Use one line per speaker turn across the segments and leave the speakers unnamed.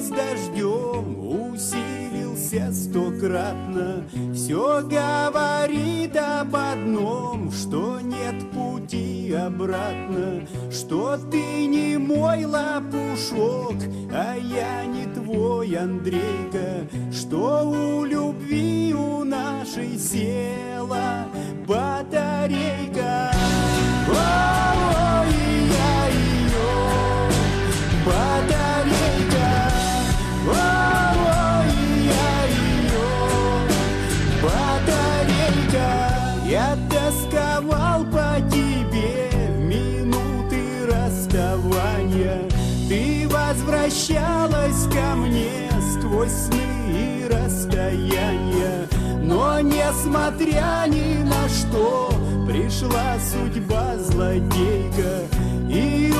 с дождем усилился стократно. Все говорит об одном, что нет пути обратно, что ты не мой лопушок, а я не твой Андрейка, что у любви у нашей села возвращалась ко мне сквозь сны и расстояния. Но несмотря ни на что, пришла судьба злодейка. И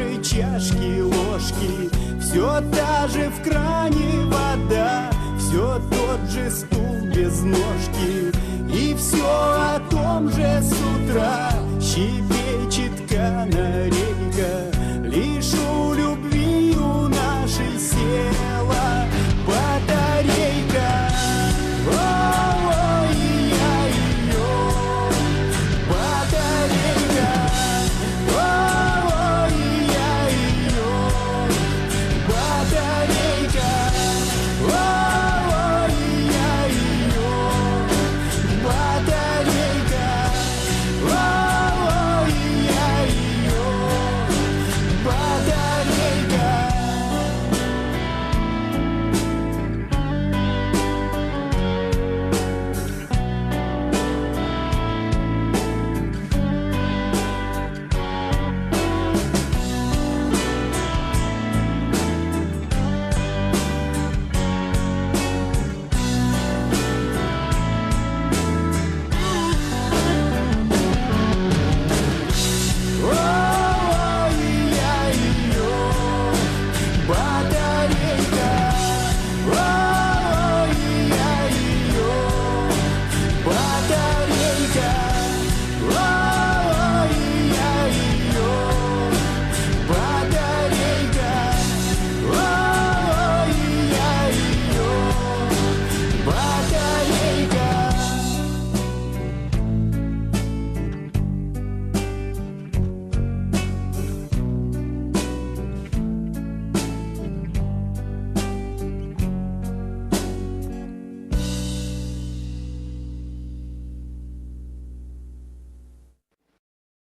же чашки, ложки, все та же в кране вода, все тот же стул без ножки, и все о том же с утра щебечет канал.